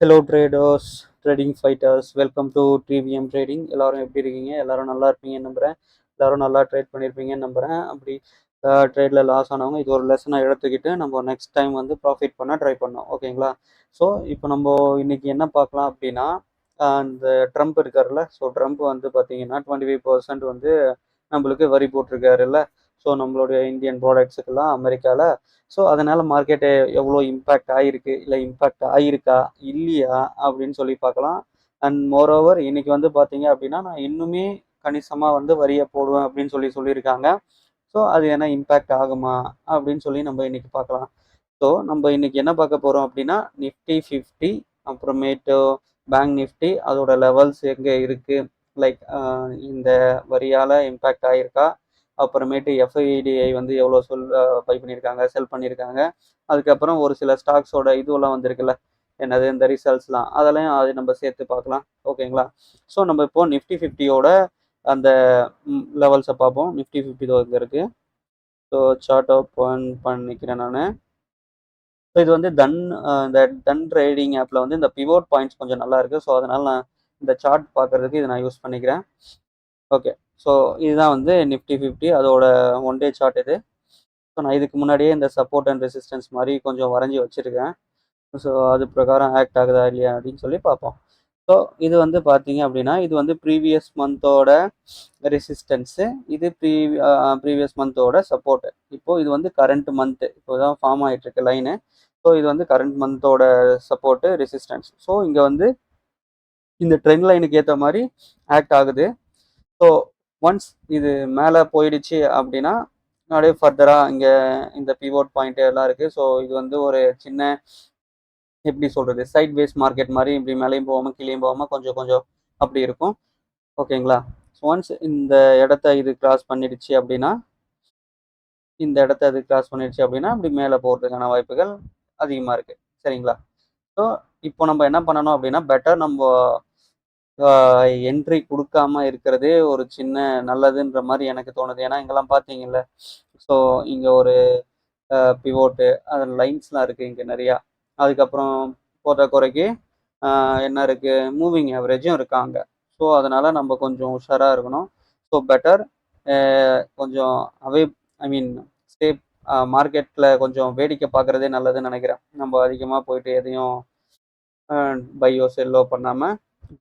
Hello traders trading fighters welcome to TVM trading எல்லோரும் எப்படி இருக்கீங்க? எல்லோரும் நல்லா இருப்பீங்கன்னு நம்புகிறேன் எல்லோரும் நல்லா ட்ரேட் பண்ணியிருப்பீங்கன்னு நம்புகிறேன் அப்படி ட்ரேடில் லாஸ் ஆனவங்க இது ஒரு லெசனை எடுத்துக்கிட்டு நம்ம நெக்ஸ்ட் டைம் வந்து ப்ராஃபிட் பண்ண ட்ரை பண்ணோம் ஓகேங்களா? ஸோ இப்போ நம்ம இன்றைக்கி என்ன பார்க்கலாம் அப்படின்னா இந்த ட்ரம்ப் இருக்காருல்ல. ஸோ ட்ரம்ப் வந்து பார்த்தீங்கன்னா டுவெண்ட்டி ஃபைவ் பர்சன்ட் வந்து நம்மளுக்கு வரி போட்டிருக்காருல்ல. ஸோ நம்மளுடைய இந்தியன் ப்ராடக்ட்ஸுக்கெல்லாம் அமெரிக்காவில் ஸோ அதனால் மார்க்கெட்டு எவ்வளோ இம்பேக்ட் ஆகிருக்கு இல்லை இம்பேக்ட் ஆகிருக்கா இல்லையா? அப்படின்னு சொல்லி பார்க்கலாம். அண்ட் மோரோவர் இன்னைக்கு வந்து பார்த்தீங்க அப்படின்னா நான் இன்னுமே கணிசமாக வந்து வரியை போடுவேன் அப்படின்னு சொல்லி சொல்லியிருக்காங்க. ஸோ அது என்ன இம்பேக்ட் ஆகுமா? அப்படின்னு சொல்லி நம்ம இன்னைக்கு பார்க்கலாம். ஸோ நம்ம இன்னைக்கு என்ன பார்க்க போகிறோம் அப்படின்னா நிஃப்டி ஃபிஃப்டி அப்புறமேட்டு பேங்க் நிஃப்டி அதோட லெவல்ஸ் எங்கே இருக்குது லைக் இந்த வரியால் இம்பேக்ட் ஆகிருக்கா அப்புறமேட்டு எஃப்ஐடிஐ வந்து எவ்வளோ சொல் பை பண்ணியிருக்காங்க செல் பண்ணியிருக்காங்க. அதுக்கப்புறம் ஒரு சில ஸ்டாக்ஸோட இதுவெல்லாம் வந்திருக்குல்ல என்னது இந்த ரிசல்ட்ஸ்லாம் அதெல்லாம் அது நம்ம சேர்த்து பார்க்கலாம் ஓகேங்களா? ஸோ நம்ம இப்போ நிஃப்டி ஃபிஃப்டியோட அந்த லெவல்ஸை பார்ப்போம். நிஃப்டி ஃபிஃப்டி தான் இங்கே இருக்குது ஸோ சார்ட் ஓப்பன் பண்ணிக்கிறேன் நான். ஸோ இது வந்து தன் இந்த தன் ட்ரேடிங் ஆப்பில் வந்து இந்த பிவோட் பாயிண்ட்ஸ் கொஞ்சம் நல்லா இருக்குது ஸோ அதனால் நான் இந்த சார்ட் பார்க்குறதுக்கு இதை நான் யூஸ் பண்ணிக்கிறேன். ஓகே ஸோ இதுதான் வந்து நிஃப்டி ஃபிஃப்டி அதோட ஒன் டே சார்ட் இது. ஸோ நான் இதுக்கு முன்னாடியே இந்த சப்போர்ட் அண்ட் ரெசிஸ்டன்ஸ் மாதிரி கொஞ்சம் வரைஞ்சி வச்சுருக்கேன். ஸோ அது பிரகாரம் ஆக்ட் ஆகுதா இல்லையா அப்படின்னு சொல்லி பார்ப்போம். ஸோ இது வந்து பார்த்தீங்க அப்படின்னா இது வந்து ப்ரீவியஸ் மந்தோட ரெசிஸ்டன்ஸு இது ப்ரீ ப்ரீவியஸ் மந்தோட சப்போர்ட்டு இப்போது இது வந்து கரண்ட் மந்த்து இப்போ தான் ஃபார்ம் ஆகிட்டுருக்கு லைனு ஸோ இது வந்து கரண்ட் மந்தோட சப்போர்ட்டு ரெசிஸ்டன்ஸ் ஸோ இங்கே வந்து இந்த ட்ரெண்ட் லைனுக்கு ஏற்ற மாதிரி ஆக்ட் ஆகுது. ஸோ ஒன்ஸ் இது மேலே போயிடுச்சு அப்படின்னா அப்படியே ஃபர்தராக இங்கே இந்த பிவோட் பாயிண்ட் எல்லாம் இருக்குது ஸோ இது வந்து ஒரு சின்ன எப்படி சொல்கிறது சைட் வேஸ் மார்க்கெட் மாதிரி இப்படி மேலேயும் போகாமல் கீழேயும் போகாமல் கொஞ்சம் கொஞ்சம் அப்படி இருக்கும். ஓகேங்களா ஸோ ஒன்ஸ் இந்த இடத்த இது கிராஸ் பண்ணிடுச்சு அப்படின்னா இந்த இடத்த இது கிராஸ் பண்ணிடுச்சு அப்படின்னா இப்படி மேலே போகிறதுக்கான வாய்ப்புகள் அதிகமாக இருக்குது சரிங்களா? ஸோ இப்போ நம்ம என்ன பண்ணணும் அப்படின்னா பெட்டர் நம்ம என்ட்ரி கொடுக்காம இருக்கிறதே ஒரு சின்ன நல்லதுன்ற மாதிரி எனக்கு தோணுது. ஏன்னா இங்கெல்லாம் பார்த்தீங்கல்ல ஸோ இங்கே ஒரு பிவோட்டு அது லைன்ஸ்லாம் இருக்குது இங்கே நிறையா. அதுக்கப்புறம் போட்ட குறைக்கு என்ன இருக்குது மூவிங் ஆவரேஜும் இருக்காங்க ஸோ அதனால் நம்ம கொஞ்சம் உஷாராக இருக்கணும். ஸோ பெட்டர் கொஞ்சம் அவே ஐ மீன் ஸ்டே மார்க்கெட்டில் கொஞ்சம் வேடிக்கை பார்க்குறதே நல்லதுன்னு நினைக்கிறேன். நம்ம அதிகமாக போயிட்டு எதையும் பையோ செல்லோ பண்ணாமல்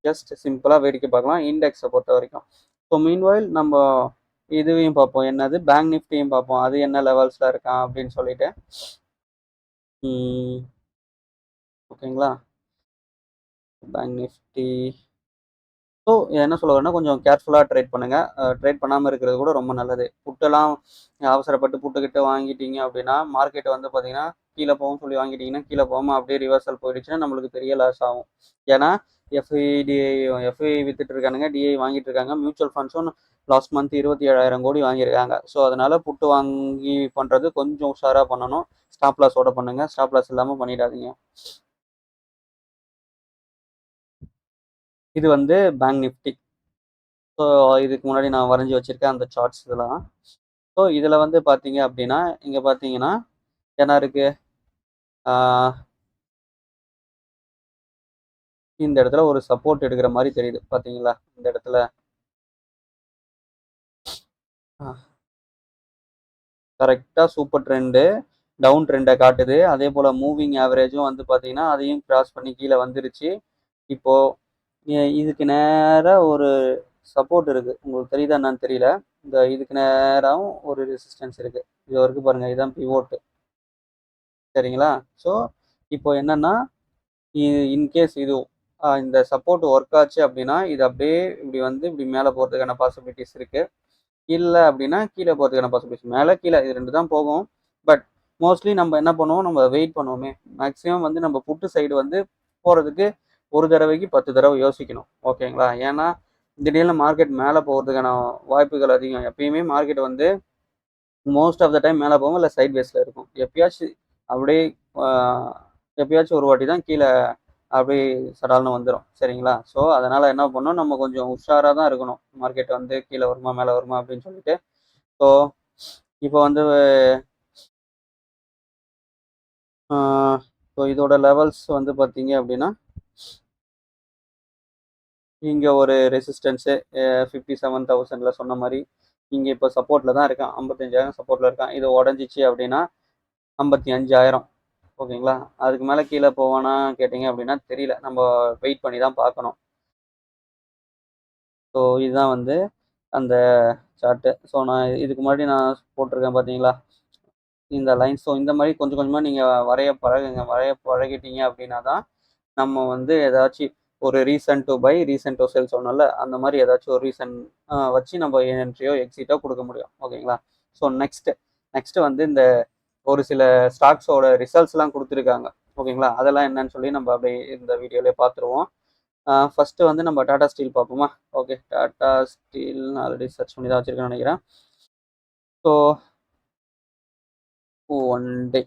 ஜஸ்ட் சிம்பிளாக வேடிக்கை பார்க்கலாம். இண்டெக்ஸை பொறுத்த வரைக்கும். ஸோ மீன்வாயில் நம்ம இதுவையும் பார்ப்போம். என்னது? பேங்க் நிஃப்டியும் பார்ப்போம். அது என்ன லெவல்ஸில் இருக்கான் அப்படின்னு சொல்லிட்டு. ஓகேங்களா? பேங்க் நிஃப்டி ஸோ என்ன சொல்ல வரேன்னா கொஞ்சம் கேர்ஃபுல்லாக ட்ரேட் பண்ணுங்கள் ட்ரேட் பண்ணாமல் இருக்கிறது கூட ரொம்ப நல்லது. புட்டெல்லாம் அவசரப்பட்டு புட்டுக்கிட்டு வாங்கிட்டீங்க அப்படின்னா மார்க்கெட்டை வந்து பார்த்தீங்கன்னா கீழே போகும் சொல்லி வாங்கிட்டீங்கன்னா கீழே போகாமல் அப்படியே ரிவர்சல் போயிடுச்சுன்னா நம்மளுக்கு பெரிய லாஸ் ஆகும். ஏன்னா எஃப்ஐடிஐ எஃப்ஐ வித்துட்டு இருக்கானுங்க டிஐ வாங்கிட்டு இருக்காங்க. மியூச்சுவல் ஃபண்ட்ஸும் லாஸ்ட் மந்த் இருபத்தி ஏழாயிரம் கோடி வாங்கியிருக்காங்க. ஸோ அதனால் புட்டு வாங்கி பண்ணுறது கொஞ்சம் உஷாராக பண்ணணும். ஸ்டாப் லாஸோட பண்ணுங்கள் ஸ்டாப் லாஸ் இல்லாமல் பண்ணிடாதீங்க. இது வந்து பேங்க் நிஃப்டி ஸோ இதுக்கு முன்னாடி நான் வரைஞ்சி வச்சுருக்கேன் அந்த சார்ட்ஸ் இதெல்லாம். ஸோ இதில் வந்து பார்த்தீங்க அப்படின்னா இங்கே பார்த்தீங்கன்னா என்ன இருக்குது இந்த இடத்துல ஒரு சப்போர்ட் எடுக்கிற மாதிரி தெரியுது பார்த்தீங்களா இந்த இடத்துல. கரெக்டாக சூப்பர் ட்ரெண்டு டவுன் ட்ரெண்டை காட்டுது. அதே போல் மூவிங் ஆவரேஜும் வந்து பார்த்தீங்கன்னா அதையும் கிராஸ் பண்ணி கீழே வந்துருச்சு. இப்போது இதுக்கு நேராக ஒரு சப்போர்ட் இருக்குது உங்களுக்கு தெரியுதா என்னன்னு தெரியல. இந்த இதுக்கு நேராகவும் ஒரு ரெசிஸ்டன்ஸ் இருக்குது இது வரைக்கும் பாருங்கள் இதுதான் பிவோட்டு சரிங்களா? ஸோ இப்போ என்னென்னா இன்கேஸ் இது இந்த சப்போர்ட் ஒர்க் ஆச்சு அப்படின்னா இது அப்படியே இப்படி வந்து இப்படி மேலே போகிறதுக்கான பாசிபிலிட்டிஸ் இருக்குது இல்லை அப்படின்னா கீழே போகிறதுக்கான பாசிபிலிட்டிஸ் மேலே கீழே இது ரெண்டு தான் போகும். பட் மோஸ்ட்லி நம்ம என்ன பண்ணுவோம்? நம்ம வெயிட் பண்ணுவோமே. மேக்ஸிமம் வந்து நம்ம புட்டு சைடு வந்து போகிறதுக்கு ஒரு தடவைக்கு பத்து தடவை யோசிக்கணும் ஓகேங்களா? ஏன்னா திடீர்னு மார்க்கெட் மேலே போகிறதுக்கான வாய்ப்புகள் அதிகம். எப்பயுமே மார்க்கெட் வந்து மோஸ்ட் ஆஃப் த டைம் மேலே போகும் இல்லை சைட் வேஸில் இருக்கும். எப்பயாச்சும் அப்படியே எப்பயாச்சும் ஒரு வாட்டி தான் கீழே அப்படியே சடால்னு வந்துடும் சரிங்களா? ஸோ அதனால் என்ன பண்ணோம் நம்ம கொஞ்சம் உஷாராக தான் இருக்கணும். மார்க்கெட் வந்து கீழே வருமா மேலே வருமா அப்படின்னு சொல்லிட்டு. ஸோ இப்போ வந்து ஸோ இதோட லெவல்ஸ் வந்து பார்த்தீங்க அப்படின்னா இங்கே ஒரு ரெசிஸ்டன்ஸு ஃபிஃப்டி செவன் தௌசண்டில் சொன்ன மாதிரி இங்கே இப்போ சப்போர்ட்டில் தான் இருக்கான். ஐம்பத்தஞ்சாயிரம் சப்போர்ட்டில் இருக்கான். இது உடஞ்சிச்சு அப்படின்னா ஐம்பத்தி அஞ்சாயிரம். ஓகேங்களா? அதுக்கு மேலே கீழே போவானா கேட்டிங்க அப்படின்னா தெரியல. நம்ம வெயிட் பண்ணி தான் பார்க்கணும். ஸோ இதுதான் வந்து அந்த சார்ட்டு ஸோ நான் இதுக்கு முன்னாடி நான் போட்டிருக்கேன் பார்த்தீங்களா? இந்த லைன் ஸோ இந்த மாதிரி கொஞ்சம் கொஞ்சமாக நீங்கள் வரைய பழகுங்க. வரைய பழகிட்டீங்க அப்படின்னா தான் நம்ம வந்து ஏதாச்சும் ஒரு reason to buy reason to sell சொன்னோம்ல அந்த மாதிரி ஏதாச்சும் ஒரு ரீசன் வச்சு நம்ம என்ட்ரியோ எக்ஸிட்டோ கொடுக்க முடியும். ஓகேங்களா? ஸோ நெக்ஸ்ட் நெக்ஸ்ட் வந்து இந்த ஒரு சில ஸ்டாக்ஸோட ரிசல்ட்ஸ்லாம் கொடுத்துருக்காங்க. ஓகேங்களா? அதெல்லாம் என்னன்னு சொல்லி நம்ம அப்படியே இந்த வீடியோலேயே பார்த்துருவோம். ஃபஸ்ட்டு வந்து நம்ம டாடா ஸ்டீல் பார்ப்போமா? Okay Tata steel already search பண்ணி தான் வச்சுருக்கேன் நினைக்கிறேன். So one day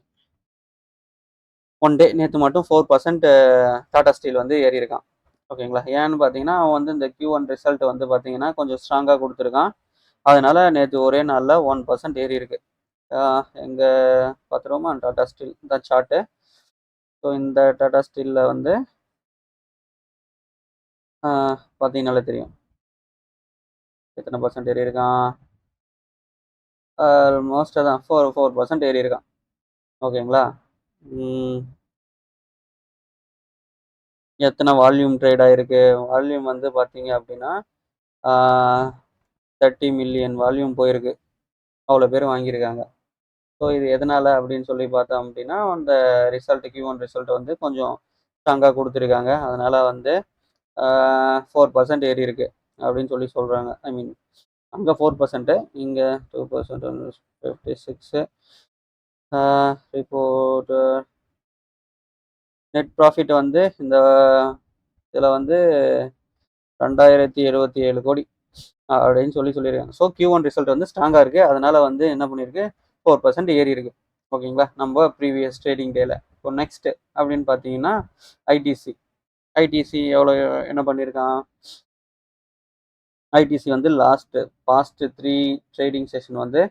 one day நேற்று மட்டும் ஃபோர் பர்சன்ட் டாடா ஸ்டீல் வந்து ஏறி இருக்கான் ஓகேங்களா? ஏன்னு பார்த்தீங்கன்னா அவன் வந்து இந்த கியூ ஒன் ரிசல்ட் வந்து பார்த்தீங்கன்னா கொஞ்சம் ஸ்ட்ராங்காக கொடுத்துருக்கான். அதனால நேற்று ஒரே நாளில் ஒன் பர்சன்ட் ஏறி இருக்கு எங்கே பார்த்துருவோமா டாடா ஸ்டீல் இந்த சார்ட்டு ஸோ இந்த டாடா ஸ்டீலில் வந்து பார்த்தீங்கனாலே தெரியும். எத்தனை பர்சன்ட் ஏறி இருக்கான் ஆல்மோஸ்ட் அதான் ஃபோர் ஃபோர் பர்சன்ட் ஏறி இருக்கான் ஓகேங்களா? எத்தனை வால்யூம் ட்ரேட் ஆகிருக்கு வால்யூம் வந்து பார்த்தீங்க அப்படின்னா தேர்ட்டி மில்லியன் வால்யூம் போயிருக்கு. அவ்வளோ பேர் வாங்கியிருக்காங்க. ஸோ இது எதனால் அப்படின்னு சொல்லி பார்த்தோம் அப்படின்னா அந்த ரிசல்ட் கியூ ஒன் ரிசல்ட் வந்து கொஞ்சம் ஸ்ட்ராங்காக கொடுத்துருக்காங்க. அதனால் வந்து ஃபோர் பர்சன்ட் ஏறி இருக்கு அப்படின்னு சொல்லி சொல்கிறாங்க ஐ மீன் அங்கே ஃபோர் பர்சன்ட்டு இங்கே two percent fifty six report net profit வந்து இந்த இதில் வந்து ரெண்டாயிரத்தி எழுபத்தி ஏழு கோடி அப்படின்னு சொல்லி சொல்லியிருக்காங்க. ஸோ கியூ ஒன் ரிசல்ட் வந்து ஸ்ட்ராங்காக இருக்குது அதனால் வந்து என்ன பண்ணியிருக்கு? ஃபோர் பர்சன்ட் ஏறி இருக்கு ஓகேங்களா? நம்ம ப்ரீவியஸ் ட்ரேடிங் டேல இப்போ நெக்ஸ்ட்டு அப்படின்னு பார்த்தீங்கன்னா ஐடிசி ஐடிசி எவ்வளோ என்ன பண்ணியிருக்கான்? ஐடிசி வந்து last past three trading session வந்து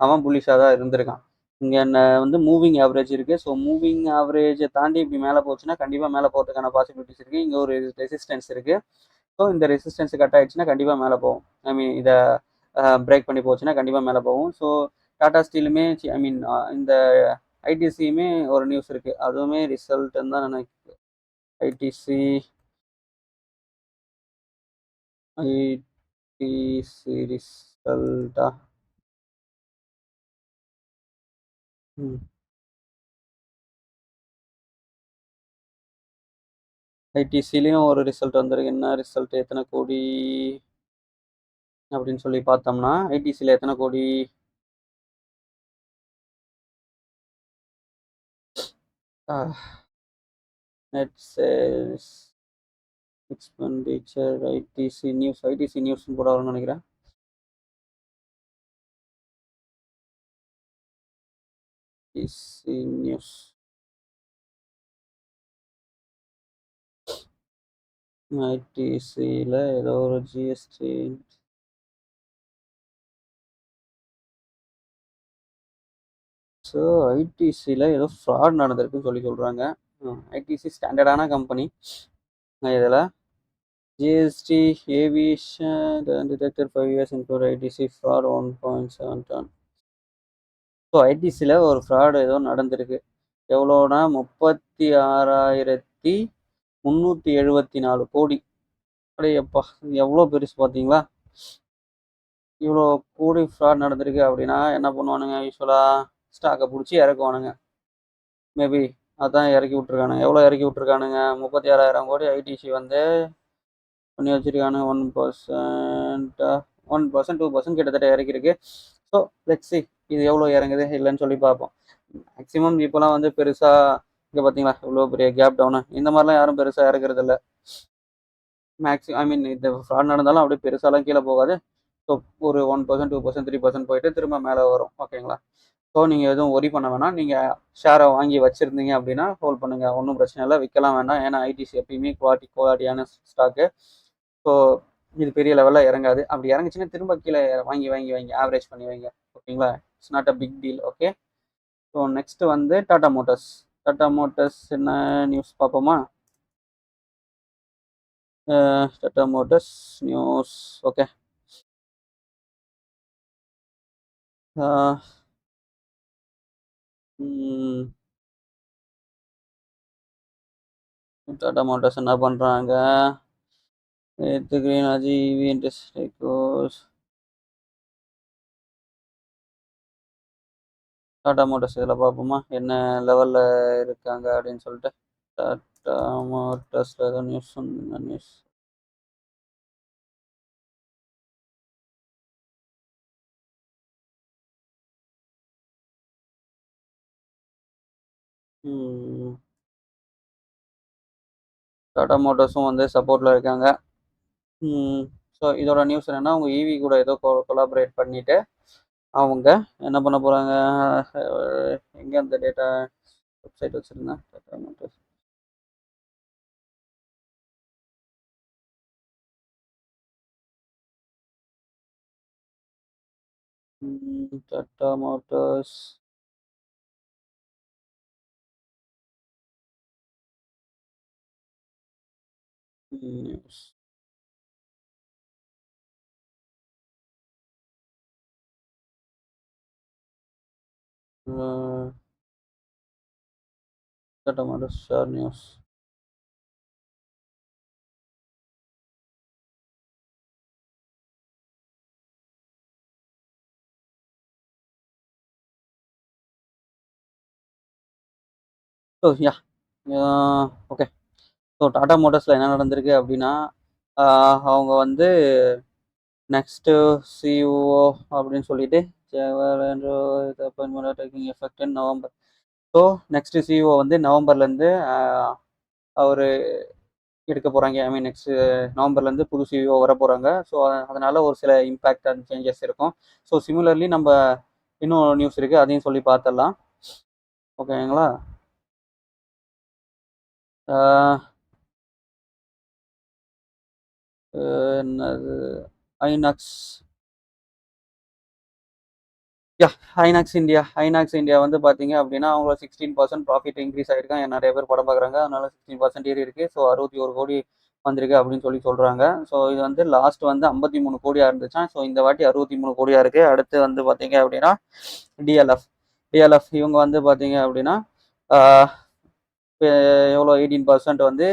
அவன் புலிஷாக தான் இருந்திருக்கான். இங்கே வந்து மூவிங் ஆவரேஜ் இருக்குது ஸோ மூவிங் ஆவரேஜை தாண்டி இப்படி மேலே போச்சுன்னா கண்டிப்பாக மேலே போகிறதுக்கான பாசிபிலிட்டிஸ் இருக்குது இங்கே ஒரு ரெசிஸ்டன்ஸ் இருக்குது ஸோ இந்த ரெசிஸ்டன்ஸ் கட் ஆகிடுச்சுன்னா கண்டிப்பாக மேலே போகும். ஐ மீன் இதை பிரேக் பண்ணி போச்சுன்னா கண்டிப்பாக மேலே போகும். ஸோ டாடா ஸ்டீலுமே ஐ மீன் இந்த ஐடிசியுமே ஒரு நியூஸ் இருக்குது அதுவுமே ரிசல்ட்டுன்னு தான் நினைக்கிறேன். ஐடிசி ஐடிசி ரிசல்ட்டா ம். ஐடிசிலையும் ஒரு ரிசல்ட் வந்திருக்கு. என்ன ரிசல்ட் எத்தனை கோடி? அப்படின்னு சொல்லி பார்த்தோம்னா ஐடிசியில் எத்தனை கோடி? Net sales expenditure ITC news ITC நியூஸ்ன்னு கூட வரும்னு நினைக்கிறேன். ஐடிசி நியூஸ் ஐடிசியில் ஏதோ ஒரு ஜிஎஸ்டி ஸோ ஐடிசியில் ஏதோ ஃப்ராட் நடந்திருக்குன்னு சொல்லி சொல்கிறாங்க ஐடிசி ஸ்டாண்டர்டான கம்பெனி இதில் GST aviation detector five years include ITC fraud one point seven ton so ஐடிசியில் ஒரு ஃப்ராடு ஏதோ நடந்திருக்கு. எவ்வளோனா முப்பத்தி ஆறாயிரத்தி முந்நூற்றி எழுபத்தி நாலு கோடி. அப்படியேப்பா எவ்வளோ பெருசு பார்த்தீங்களா? இவ்வளோ கோடி ஃப்ராட் நடந்திருக்கு அப்படின்னா என்ன பண்ணுவானுங்க யூஸ்வலாக ஸ்டாக்கை பிடிச்சி இறக்குவானுங்க. மேபி அதான் இறக்கி விட்ருக்கானுங்க எவ்வளோ இறக்கி விட்ருக்கானுங்க முப்பத்தி ஆறாயிரம் கோடி ஐடிசி வந்து பண்ணி வச்சுருக்கானுங்க. One percent one percent two percent கிட்டத்தட்ட இறக்கிருக்கு ஸோ லெட்ஸி இது எவ்வளோ இறங்குது? இல்லைன்னு சொல்லி பார்ப்போம். மேக்ஸிமம் இப்போலாம் வந்து பெருசாக இங்கே பார்த்தீங்களா? இவ்வளோ பெரிய கேப் டவுனு இந்த மாதிரிலாம் யாரும் பெருசாக இறக்குறது இல்லை. மேக்ஸிமம் ஐ மீன் இந்த ஃப்ராட் நடந்தாலும் அப்படியே பெருசாலாம் கீழே போகாது. ஸோ ஒரு one percent two percent three percent போயிட்டு திரும்ப மேலே வரும். ஓகேங்களா ஸோ நீங்கள் எதுவும் ஒரி பண்ண வேணாம். நீங்கள் ஷேரை வாங்கி வச்சுருந்தீங்க அப்படின்னா ஹோல்ட் பண்ணுங்கள் ஒன்றும் பிரச்சனை இல்லை. விற்கலாம் வேண்டாம். ஏன்னா ஐடிசி எப்பயுமே குவாலிட்டி குவாலிட்டியான ஸ்டாக்கு ஸோ இது பெரிய லெவலில் இறங்காது. அப்படி இறங்குச்சுன்னா திரும்ப கீழே வாங்கி வாங்கி வாங்கி ஆவரேஜ் பண்ணி வைங்க. ஓகேங்களா it's not a big deal okay so next வந்து டாடா மோட்டர்ஸ் டாடா மோட்டர்ஸ் என்ன நியூஸ் பார்ப்போமா? Tata motors news okay Tata motors என்ன பண்ணுறாங்க நேற்று அஜி இவி கோர்ஸ் டாடா மோட்டர்ஸ் இதில் பார்ப்போமா என்ன லெவலில் இருக்காங்க அப்படின்னு சொல்லிட்டு. டாடா மோட்டர்ஸில் ஏதோ நியூஸ் நியூஸ் டாடா மோட்டர்ஸும் வந்து சப்போர்ட்டில் இருக்காங்க. ஸோ இதோட நியூஸ் என்னென்னா அவங்க ஈவி கூட ஏதோ கொலாபரேட் பண்ணிவிட்டு அவங்க என்ன பண்ண போகிறாங்க எங்கே அந்த டேட்டா வெப்சைட் வச்சுருந்தேன் Tata Motors news Tata Motors share news so ya okay so Tata மோட்டர்ஸில் என்ன நடந்திருக்கு அப்படின்னா அவங்க வந்து நெக்ஸ்ட்டு சிஓ அப்படின்னு சொல்லிட்டு taking effect in November. So next CEO வந்து நவம்பர்லேருந்து அவர் எடுக்க போகிறாங்க ஐ மீன் நெக்ஸ்ட் நவம்பர்லேருந்து புது சிஓ வர போகிறாங்க ஸோ அதனால் ஒரு சில இம்பேக்ட் அண்ட் சேஞ்சஸ் இருக்கும். ஸோ சிமிலர்லி நம்ம இன்னும் நியூஸ் இருக்குது அதையும் சொல்லி பார்த்துடலாம் ஓகேங்களா? என்னது? Inox yeah Inox India Inox India வந்து பார்த்தீங்க அப்படின்னா அவங்க சிக்ஸ்டீன் பர்சன்ட் ப்ராஃபிட் இன்க்ரீஸ் ஆகிருக்காங்க நிறைய பேர் படம் பார்க்குறாங்க அதனால சிக்ஸ்டீன் பர்சன்ட் ஏறி இருக்குது ஸோ அறுபத்தி ஒரு கோடி வந்திருக்கு அப்படின்னு சொல்லி சொல்கிறாங்க ஸோ இது வந்து லாஸ்ட் வந்து ஐம்பத்தி மூணு கோடியாக இருந்துச்சா? ஸோ இந்த வாட்டி அறுபத்தி மூணு கோடியாக இருக்குது அடுத்து வந்து பார்த்தீங்க அப்படின்னா டிஎல்எஃப் டிஎல்எஃப் இவங்க வந்து பார்த்தீங்க அப்படின்னா எவ்வளோ எயிட்டீன் பர்சன்ட் வந்து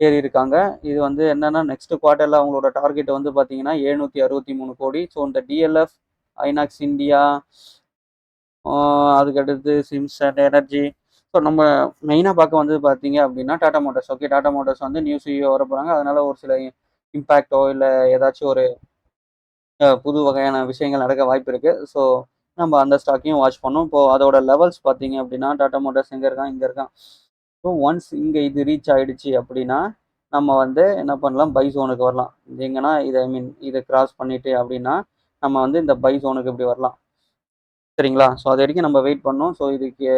ஏறி இருக்காங்க. இது வந்து என்னென்னா நெக்ஸ்ட் குவார்ட்டரில் அவங்களோட டார்கெட் வந்து பார்த்தீங்கன்னா எழுநூற்றி அறுபத்தி மூணு கோடி. ஸோ இந்த டிஎல்எஃப் ஐநாக்ஸ் இந்தியா அதுக்கடுத்து சிம்சன் எனர்ஜி ஸோ நம்ம மெயினாக பார்க்க வந்து பார்த்தீங்க அப்படின்னா Tata Motors okay Tata Motors வந்து நியூ சிஇஓ வர போகிறாங்க அதனால ஒரு சில இம்பேக்டோ இல்லை ஏதாச்சும் ஒரு புது வகையான விஷயங்கள் நடக்க வாய்ப்பு இருக்குது ஸோ நம்ம அந்த ஸ்டாக்கையும் வாட்ச் பண்ணோம். இப்போது அதோட லெவல்ஸ் பார்த்தீங்க அப்படின்னா டாடா மோட்டர்ஸ் எங்கே இருக்கான்? இங்கே இருக்கான். ஸோ ஒன்ஸ் இங்கே இது ரீச் ஆகிடுச்சு அப்படின்னா நம்ம வந்து என்ன பண்ணலாம்? பை ஜோனுக்கு வரலாம். எங்கன்னா இதை ஐ மீன் இதை கிராஸ் பண்ணிவிட்டு அப்படின்னா நம்ம வந்து இந்த பை ஜோனுக்கு இப்படி வரலாம். சரிங்களா? ஸோ அது வரைக்கும் நம்ம வெயிட் பண்ணோம். ஸோ இதுக்கு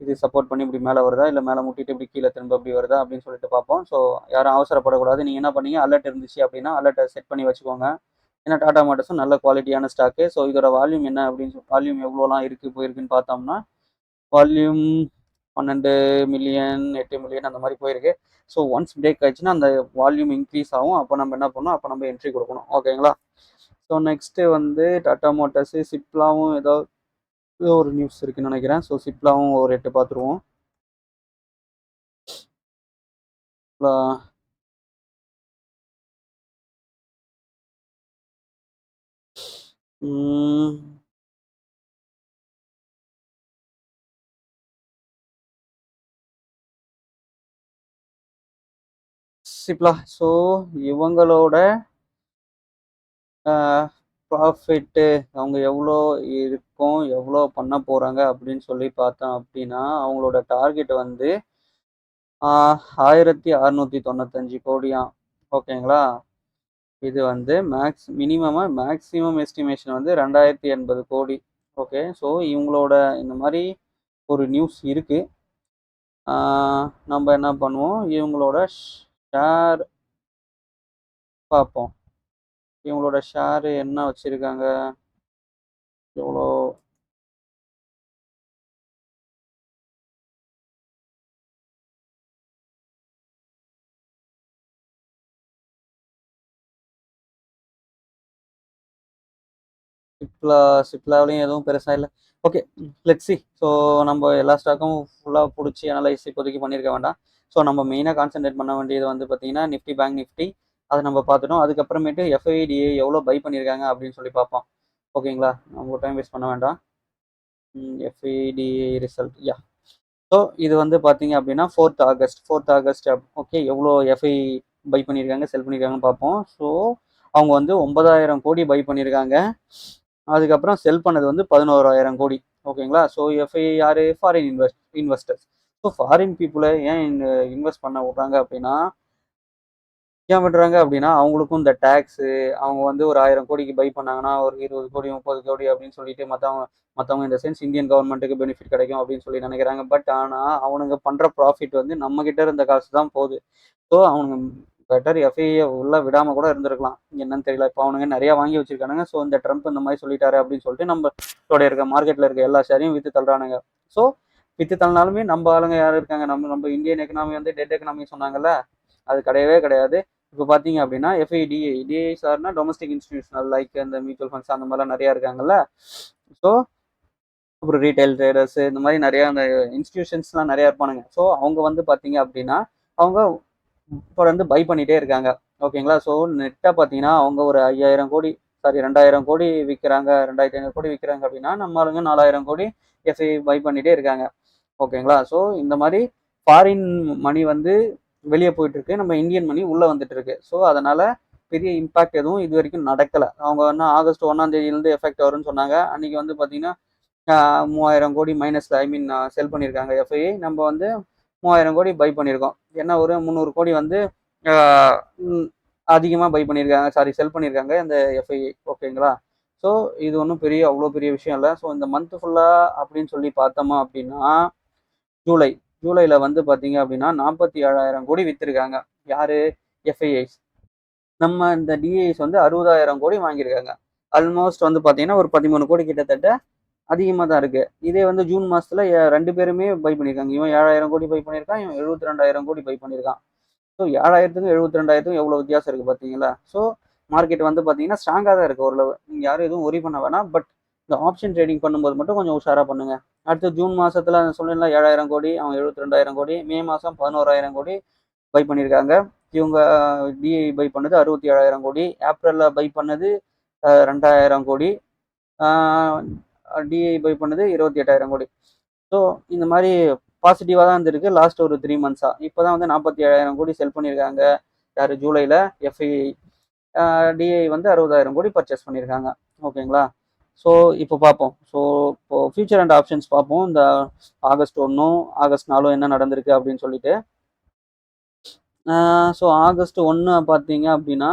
இது சப்போர்ட் பண்ணி இப்படி மேலே வருதா? இல்லை மேலே முட்டிட்டு இப்படி கீழே திரும்ப இப்படி வருதா? அப்படின்னு சொல்லிட்டு பார்ப்போம். ஸோ யாரும் அவசரப்படக்கூடாது. நீங்கள் என்ன பண்ணீங்க? அலர்ட் இருந்துச்சு அப்படின்னா அலர்ட்டை செட் பண்ணி வச்சுக்கோங்க. ஏன்னா டாடா மோட்டர்ஸும் நல்ல குவாலிட்டியான ஸ்டாக்கு ஸோ இதோட வால்யூம் என்ன அப்படின்னு சொல்லி வால்யூம் எவ்வளோலாம் இருக்குது போயிருக்குன்னு பார்த்தோம்னா வால்யூம் பன்னெண்டு மில்லியன் எட்டு மில்லியன் அந்த மாதிரி போயிருக்கு. ஸோ ஒன்ஸ் பிரேக் ஆயிடுச்சுன்னா அந்த வால்யூம் இன்க்ரீஸ் ஆகும். அப்போ நம்ம என்ன பண்ணணும்? அப்போ நம்ம என்ட்ரி கொடுக்கணும். ஓகேங்களா ஸோ நெக்ஸ்ட்டு வந்து டாட்டா மோட்டர்ஸு சிப்லாவும் ஏதோ ஏதோ ஒரு நியூஸ் இருக்குன்னு நினைக்கிறேன். ஸோ சிப்லாவும் ஒரு எட்டு பார்த்துருவோம். சிப்லா ஸோ இவங்களோட ப்ராஃபிட்டு அவங்க எவ்வளோ இருக்கும் எவ்வளோ பண்ண போகிறாங்க அப்படின்னு சொல்லி பார்த்தோம் அப்படின்னா அவங்களோட டார்கெட் வந்து ஆயிரத்தி அறநூற்றி தொண்ணூத்தஞ்சு கோடியாம். ஓகேங்களா இது வந்து மேக்ஸ் மினிமமாக மேக்ஸிமம் எஸ்டிமேஷன் வந்து ரெண்டாயிரத்தி எண்பது கோடி. ஓகே ஸோ இவங்களோட இந்த மாதிரி ஒரு நியூஸ் இருக்குது நம்ம என்ன பண்ணுவோம்? இவங்களோட ஷேர் பார்ப்போம். இவங்களோட ஷேர் என்ன வச்சுருக்காங்க? எவ்வளோ? சிப்லா சிப்லாவிலையும் எதுவும் பெருசாக இல்லை. ஓகே லெட்ஸி ஸோ நம்ம எல்லா ஸ்டாக்கும் ஃபுல்லாக பிடிச்சி அனலைஸ் இப்போதைக்கு பண்ணியிருக்க வேண்டாம். ஸோ நம்ம மெயினாக கான்சென்ட்ரேட் பண்ண வேண்டியது வந்து பார்த்தீங்கன்னா நிஃப்டி பேங்க் நிஃப்டி அதை நம்ம பார்த்துட்டோம். அதுக்கப்புறமேட்டு எஃப்ஐடிஏ எவ்வளோ பை பண்ணியிருக்காங்க அப்படின்னு சொல்லி பார்ப்போம். ஓகேங்களா நம்ம டைம் வேஸ்ட் பண்ண வேண்டாம். எஃப்ஐடிஏ ரிசல்ட் யா ஸோ இது வந்து பார்த்தீங்க அப்படின்னா fourth August fourth August okay எவ்வளோ எஃப்ஐ பை பண்ணியிருக்காங்க செல் பண்ணியிருக்காங்கன்னு பார்ப்போம். ஸோ அவங்க வந்து ஒன்பதாயிரம் கோடி பை பண்ணியிருக்காங்க அதுக்கப்புறம் செல் பண்ணது வந்து பதினோராயிரம் கோடி. ஓகேங்களா ஸோ எஃப்ஐ யார்? Foreign invest investors so foreign பீப்புளை ஏன் இன்வெஸ்ட் பண்ண விட்றாங்க அப்படின்னா ஏன் பண்ணுறாங்க அப்படின்னா அவங்களுக்கும் இந்த டேக்ஸு அவங்க வந்து ஒரு ஆயிரம் கோடிக்கு பை பண்ணாங்கன்னா ஒரு இருபது கோடி முப்பது கோடி அப்படின்னு சொல்லிட்டு மற்றவங்க மற்றவங்க இந்த சென்ஸ் இந்தியன் கவர்மெண்ட்டுக்கு பெனிஃபிட் கிடைக்கும் அப்படின்னு சொல்லி நினைக்கிறாங்க. பட் ஆனால் அவனுங்க பண்ணுற ப்ராஃபிட் வந்து நம்மக்கிட்ட இருந்த காசு தான் போகுது. ஸோ அவனுங்க பெட்டர் எஃப்ஐஏ உள்ள விடாமல் கூட இருந்திருக்கலாம். என்னன்னு தெரியல. இப்போ அவனுங்க நிறையா வாங்கி வச்சிருக்கானுங்க. ஸோ இந்த ட்ரம்ப் இந்த மாதிரி சொல்லிட்டாரு அப்படின்னு சொல்லிட்டு நம்மளோட இருக்க மார்க்கெட்டில் இருக்க எல்லா ஷேரையும் விற்று தள்ளுறானுங்க. ஸோ விற்று தள்ளினாலுமே நம்ம ஆளுங்க யாரும் இருக்காங்க? நம்ம நம்ம இந்தியன் எக்கனாமி வந்து டெட் எக்கனாமி சொன்னாங்கல்ல? அது கிடையவே கிடையாது. இப்போ பார்த்தீங்க அப்படின்னா எஃப்ஐடிஏ டிஐ சார்னா டொமஸ்டிக் இன்ஸ்டிடியூஷனல் லைக் இந்த மியூச்சுவல் ஃபண்ட்ஸ் அந்த மாதிரிலாம் நிறையா இருக்காங்கல்ல? ஸோ அப்புறம் ரீட்டைல் ட்ரேடர்ஸ் இந்த மாதிரி நிறையா அந்த இன்ஸ்டிடியூஷன்ஸ்லாம் நிறையா இருப்பானுங்க. ஸோ அவங்க வந்து பார்த்தீங்க அப்படின்னா அவங்க இப்போ வந்து பை பண்ணிகிட்டே இருக்காங்க. ஓகேங்களா ஸோ நெட்டாக பார்த்தீங்கன்னா அவங்க ஒரு ஐயாயிரம் கோடி சாரி ரெண்டாயிரம் கோடி விற்கிறாங்க ரெண்டாயிரத்தி ஐநூறு கோடி விற்கிறாங்க அப்படின்னா நம்ம ஆளுங்க நாலாயிரம் கோடி எஃப்ஐ பை பண்ணிகிட்டே இருக்காங்க. ஓகேங்களா? ஸோ இந்த மாதிரி ஃபாரின் மணி வந்து வெளியே போயிட்டு இருக்கு நம்ம இந்தியன் மணி உள்ளே வந்துட்டு இருக்கு ஸோ அதனால பெரிய இம்பாக்ட் எதுவும் இது வரைக்கும் நடக்கலை. அவங்க வந்து ஆகஸ்ட் ஒன்றாம் தேதியிலேருந்து எஃபெக்ட் வரும்னு சொன்னாங்க. அன்னைக்கு வந்து பார்த்தீங்கன்னா மூவாயிரம் கோடி மைனஸ் ஐ மீன் செல் பண்ணியிருக்காங்க எஃப்ஐ நம்ம வந்து மூவாயிரம் கோடி பை பண்ணியிருக்கோம். ஏன்னா ஒரு முந்நூறு கோடி வந்து அதிகமாக பை பண்ணியிருக்காங்க. சாரி செல் பண்ணியிருக்காங்க இந்த எஃப்ஐ ஓகேங்களா? ஸோ இது ஒன்றும் பெரிய அவ்வளோ பெரிய விஷயம் இல்லை. ஸோ இந்த மந்த் ஃபுல்லாக அப்படின்னு சொல்லி பார்த்தோமா அப்படின்னா ஜூலை ஜூலையில் வந்து பார்த்தீங்க அப்படின்னா நாற்பத்தி ஏழாயிரம் கோடி விற்றுருக்காங்க யார்? எஃப்ஐஐஸ் நம்ம இந்த டிஐஸ் வந்து அறுபதாயிரம் கோடி வாங்கியிருக்காங்க. ஆல்மோஸ்ட் வந்து பார்த்தீங்கன்னா ஒரு பதிமூணு கோடி கிட்டத்தட்ட அதிகமாக தான் இருக்குது இதே வந்து ஜூன் மாதத்தில் ரெண்டு பேருமே பை பண்ணியிருக்காங்க. இவன் ஏழாயிரம் கோடி பை பண்ணியிருக்கான் இவன் எழுபத்தி ரெண்டாயிரம் கோடி பை பண்ணியிருக்கான். ஸோ ஏழாயிரத்துக்கும் எழுபத்தி ரெண்டாயிரத்துக்கும் எவ்வளோ வித்தியாசம் இருக்குது பார்த்தீங்களா ஸோ மார்க்கெட் வந்து பார்த்தீங்கன்னா ஸ்ட்ராங்காக தான் இருக்குது ஓரளவு. நீங்கள் யாரும் எதுவும் ஒரி பண்ண வேணாம். பட் இந்த ஆப்ஷன் ட்ரேடிங் பண்ணும்போது மட்டும் கொஞ்சம் உஷாராக பண்ணுங்கள் அடுத்து ஜூன் மாதத்தில் சொன்னேன்ல ஏழாயிரம் கோடி அவங்க எழுபத்தி ரெண்டாயிரம் கோடி மே மாதம் பதினோராயிரம் கோடி பை பண்ணியிருக்காங்க. இவங்க டிஐ பை பண்ணது அறுபத்தி ஏழாயிரம் கோடி ஏப்ரலில் பை பண்ணது ரெண்டாயிரம் கோடி டிஐ பை பண்ணது இருபத்தி எட்டாயிரம் கோடி. ஸோ இந்த மாதிரி பாசிட்டிவாக தான் இருந்திருக்கு லாஸ்ட் ஒரு த்ரீ மந்த்ஸாக இப்போ தான் வந்து நாற்பத்தி ஏழாயிரம் கோடி செல் பண்ணியிருக்காங்க. யார்? ஜூலையில் எஃப்ஐ டிஐ வந்து அறுபதாயிரம் கோடி பர்ச்சேஸ் பண்ணியிருக்காங்க. ஓகேங்களா ஸோ இப்போ பார்ப்போம் ஸோ இப்போ ஃபியூச்சர் அண்ட் ஆப்ஷன்ஸ் பார்ப்போம் இந்த ஆகஸ்ட் ஒன்றும் ஆகஸ்ட் நாலும் என்ன நடந்திருக்கு அப்படின்னு சொல்லிட்டு. ஸோ ஆகஸ்ட் ஒன்று பார்த்தீங்க அப்படின்னா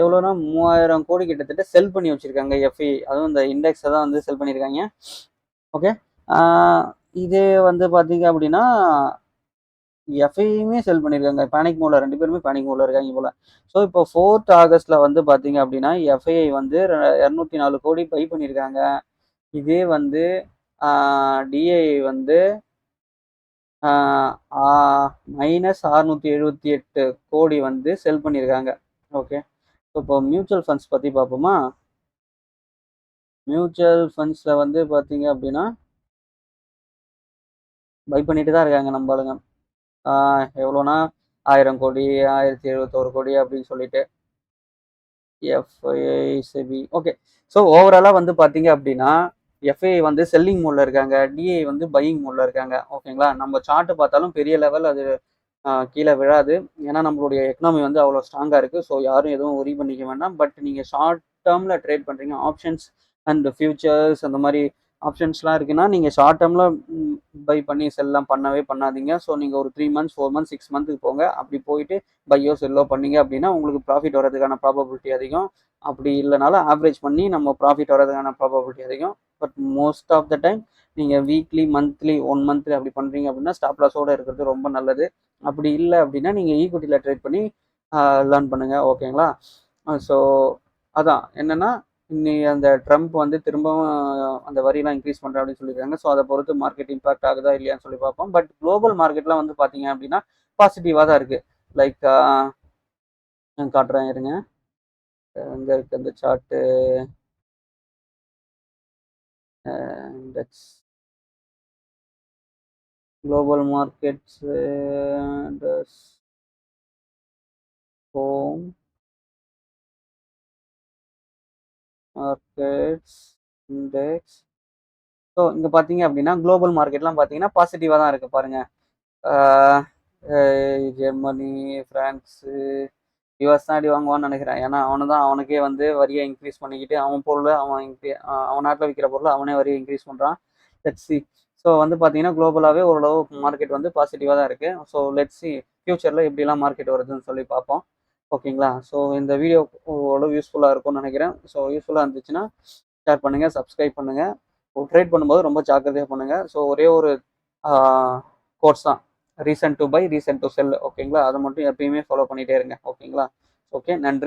எவ்வளோனா மூவாயிரம் கோடி கிட்டத்தட்ட செல் பண்ணி வச்சுருக்காங்க எஃப்இ அதுவும் இந்த இண்டெக்ஸை தான் வந்து செல் பண்ணியிருக்காங்க. ஓகே இதே வந்து பார்த்தீங்க அப்படின்னா எஃப்ஐயுமே செல் பண்ணியிருக்காங்க பேனிக் மூடில் ரெண்டு பேருமே பேனிக் மூடில் இருக்காங்க போல். ஸோ இப்போ ஃபோர்த் ஆகஸ்ட்டில் வந்து பார்த்தீங்க அப்படின்னா எஃப்ஐஐ வந்து இரநூத்தி நாலு கோடி பை பண்ணியிருக்காங்க இதே வந்து டிஐ வந்து மைனஸ் அறுநூற்றி எழுபத்தி எட்டு கோடி வந்து செல் பண்ணியிருக்காங்க ஓகே ஸோ இப்போ மியூச்சுவல் ஃபண்ட்ஸ் பற்றி பார்ப்போமா மியூச்சுவல் ஃபண்ட்ஸில் வந்து பார்த்தீங்க அப்படின்னா பை பண்ணிட்டு தான் இருக்காங்க நம்மளுங்க எவ்வளோனா ஆயிரம் கோடி ஆயிரத்தி எழுபத்தோரு கோடி அப்படின்னு சொல்லிட்டு. எஃப்ஐசிபி ஓகே ஸோ ஓவராலாக வந்து பார்த்தீங்க அப்படின்னா எஃப்ஐ வந்து செல்லிங் மோடில் இருக்காங்க டிஐ வந்து பையிங் மோடில் இருக்காங்க. ஓகேங்களா நம்ம சார்ட்டு பார்த்தாலும் பெரிய லெவல் அது கீழே விழாது. ஏன்னா நம்மளுடைய எக்கனாமி வந்து அவ்வளோ ஸ்ட்ராங்காக இருக்குது ஸோ யாரும் எதுவும் ஒரி பண்ணிக்க வேண்டாம். பட் நீங்கள் ஷார்ட் டேர்மில் ட்ரேட் பண்ணுறீங்க ஆப்ஷன்ஸ் அண்ட் ஃபியூச்சர்ஸ் அந்த மாதிரி ஆப்ஷன்ஸ்லாம் இருக்குன்னா நீங்கள் ஷார்ட் டேர்மில் பை பண்ணி செல்லாம் பண்ணவே பண்ணாதீங்க. ஸோ நீங்கள் ஒரு three months four months six மந்த்துக்கு போங்க. அப்படி போயிட்டு பையோ செல்லோ பண்ணீங்க அப்படின்னா உங்களுக்கு ப்ராஃபிட் வரதுக்கான ப்ராபபிலிட்டி அதிகம். அப்படி இல்லைனாலும் ஆவரேஜ் பண்ணி நம்ம ப்ராஃபிட் வரதுக்கான ப்ராபபிலிட்டி அதிகம். But most of the time நீங்கள் வீக்லி மந்த்லி ஒன் மந்த்லி அப்படி பண்ணுறீங்க அப்படின்னா ஸ்டாப் லாஸோடு இருக்கிறது ரொம்ப நல்லது. அப்படி இல்லை அப்படின்னா நீங்கள் ஈக்குவிட்டியில் ட்ரேட் பண்ணி லேர்ன் பண்ணுங்கள் ஓகேங்களா ஸோ அதான். என்னென்னா இன்னி அந்த ட்ரம்ப் வந்து திரும்பவும் அந்த வரியெலாம் இன்க்ரீஸ் பண்ணுறேன் அப்படின்னு சொல்லியிருக்காங்க. ஸோ அதை பொறுத்து மார்க்கெட் இம்பாக்ட் ஆகுதா இல்லையான்னு சொல்லி பார்ப்போம். பட் குளோபல் மார்க்கெட்லாம் வந்து பார்த்தீங்க அப்படின்னா பாசிட்டிவாக தான் இருக்குது லைக் காட்டுறேன் இருங்க. எங்கே இருக்குது அந்த chart index global markets home markets index so இங்கே பார்த்தீங்க அப்படின்னா குளோபல் மார்க்கெட்லாம் பார்த்தீங்கன்னா பாசிட்டிவாக தான் இருக்குது பாருங்கள் ஜெர்மனி ஃப்ரான்ஸு யூஎஸ் தான் அடி வாங்குவான்னு நினைக்கிறேன். ஏன்னா அவனு தான் அவனுக்கே வந்து வரியை இன்க்ரீஸ் பண்ணிக்கிட்டு அவன் பொருளை அவன் இன்க்ரீ அவன் நாட்டில் விற்கிற பொருளை அவனே வரியை இன்க்ரீஸ் பண்ணுறான் லெட்ஸி சி ஸோ வந்து பார்த்தீங்கன்னா குளோபலாகவே ஓரளவு மார்க்கெட் வந்து பாசிட்டிவாக தான் இருக்குது ஸோ லெட்ஸி சி ஃப்யூச்சரில் எப்படிலாம் மார்க்கெட் வருதுன்னு சொல்லி பார்ப்போம். ஓகேங்களா? ஸோ இந்த வீடியோ ஓரளவு யூஸ்ஃபுல்லாக இருக்கும்னு நினைக்கிறேன். ஸோ யூஸ்ஃபுல்லாக இருந்துச்சுன்னா ஷேர் பண்ணுங்கள் சப்ஸ்கிரைப் பண்ணுங்கள் ட்ரேட் பண்ணும்போது ரொம்ப ஜாக்கிரதையாக பண்ணுங்கள் ஸோ ஒரே ஒரு கோர்ஸ் தான். Reason to buy reason to sell ஓகேங்களா? அதை மட்டும் எப்பயுமே ஃபாலோ பண்ணிகிட்டே இருங்க. ஓகேங்களா? ஓகே நன்றி.